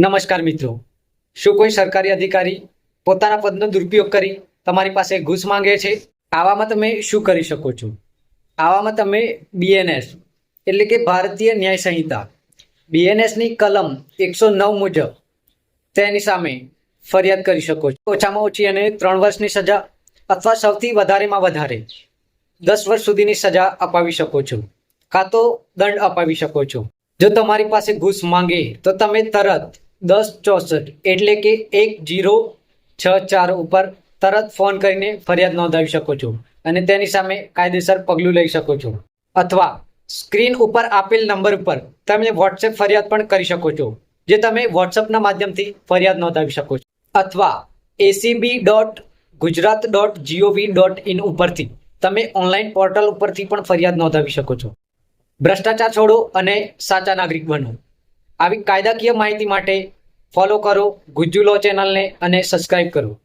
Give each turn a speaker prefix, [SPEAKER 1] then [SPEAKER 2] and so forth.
[SPEAKER 1] નમસ્કાર મિત્રો. શું કોઈ સરકારી અધિકારી પોતાના પદનો દુરુપયોગ કરી તમારી પાસે ઘૂસ માંગે છે? આવામાં તમે શું કરી શકો છો? આવામાં તમે બીએનએસ એટલે કે ભારતીય ન્યાય સંહિતા બીએનએસની કલમ એકસો નવ મુજબ તેની સામે ફરિયાદ કરી શકો છો. ઓછામાં ઓછી અને ત્રણ વર્ષની સજા અથવા સૌથી વધારેમાં વધારે દસ વર્ષ સુધીની સજા અપાવી શકો છો. કાં તો દંડ અપાવી શકો છો. જો તમારી પાસે ઘૂસ માંગે તો તમે તરત દસ ચોસઠ એટલે કે એક જીરો છ ચાર ઉપર તરત ફોન કરીને ફરિયાદ નોંધાવી શકો છો અને તેની સામે કાયદેસર પગલું લઈ શકો છો. અથવા સ્ક્રીન ઉપર આપેલ નંબર ઉપર તમે વોટ્સએપ ફરિયાદ પણ કરી શકો છો, જે તમે વોટ્સએપના માધ્યમથી ફરિયાદ નોંધાવી શકો છો. અથવા ACB dot Gujarat dot gov dot in ઉપરથી તમે ઓનલાઈન પોર્ટલ ઉપરથી પણ ફરિયાદ નોંધાવી શકો છો. ભ્રષ્ટાચાર છોડો અને સાચા નાગરિક બનો. આવી કાયદાકીય માહિતી માટે ફોલો કરો ગુજ્જુલો ચેનલને અને સબસ્ક્રાઈબ કરો.